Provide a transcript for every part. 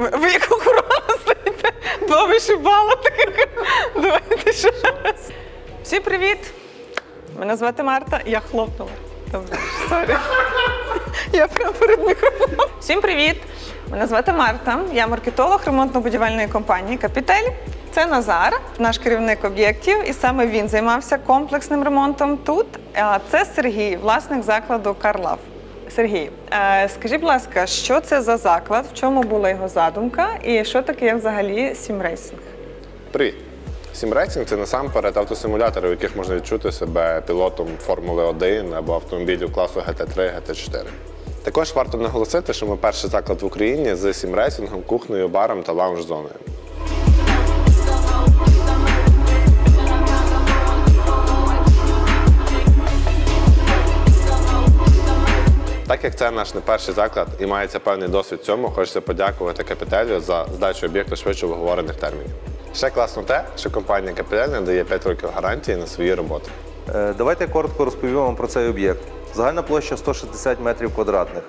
Ви як охорона стоїте? Два вишибала таких. Давайте ще раз. Всім привіт! Мене звати Марта, я хлопнула. Добре, сорі. Я прямо перед мікрофоном. Всім привіт! Мене звати Марта. Я маркетолог ремонтно-будівельної компанії Капітель. Це Назар, наш керівник об'єктів, і саме він займався комплексним ремонтом тут. А це Сергій, власник закладу Карлав. Сергій, е, скажіть, будь ласка, що це за заклад, в чому була його задумка, і що таке взагалі сімрейсинг? Привіт! Сімрейсинг це насамперед автосимулятори, у яких можна відчути себе пілотом Формули 1 або автомобілів класу GT3, GT4. Також варто наголосити, що ми перший заклад в Україні з сімрейсингом, кухнею, баром та лаунж-зоною. Так як це наш не перший заклад і мається певний досвід цьому, хочеться подякувати капітелю за здачу об'єкту швидше в термінів. Ще класно те, що компанія Капітель надає 5 років гарантії на свої роботи. Е, Давайте коротко розповім вам про цей об'єкт. Загальна площа 160 метрів квадратних.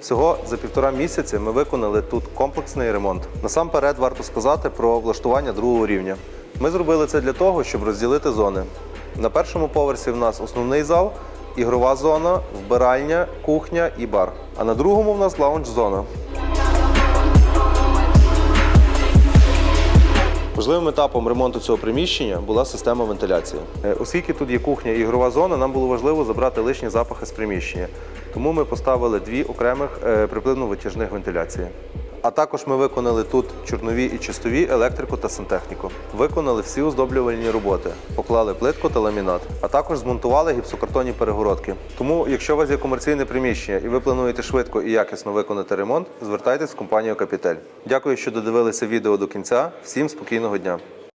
Всього за півтора місяці ми виконали тут комплексний ремонт. Насамперед варто сказати про влаштування другого рівня. Ми зробили це для того, щоб розділити зони. На першому поверсі в нас основний зал, ігрова зона, вбиральня, кухня і бар. А на другому в нас лаунж-зона. Важливим етапом ремонту цього приміщення була система вентиляції. Е, Оскільки тут є кухня і ігрова зона, нам було важливо забрати лишні запахи з приміщення. Тому ми поставили дві окремих е, приплинно-витяжних вентиляції. А також ми виконали тут чорнові і чистові електрику та сантехніку. Виконали всі оздоблювальні роботи, поклали плитку та ламінат, а також змонтували гіпсокартонні перегородки. Тому, якщо у вас є комерційне приміщення і ви плануєте швидко і якісно виконати ремонт, звертайтесь в компанію Капітель. Дякую, що додивилися відео до кінця. Всім спокійного дня!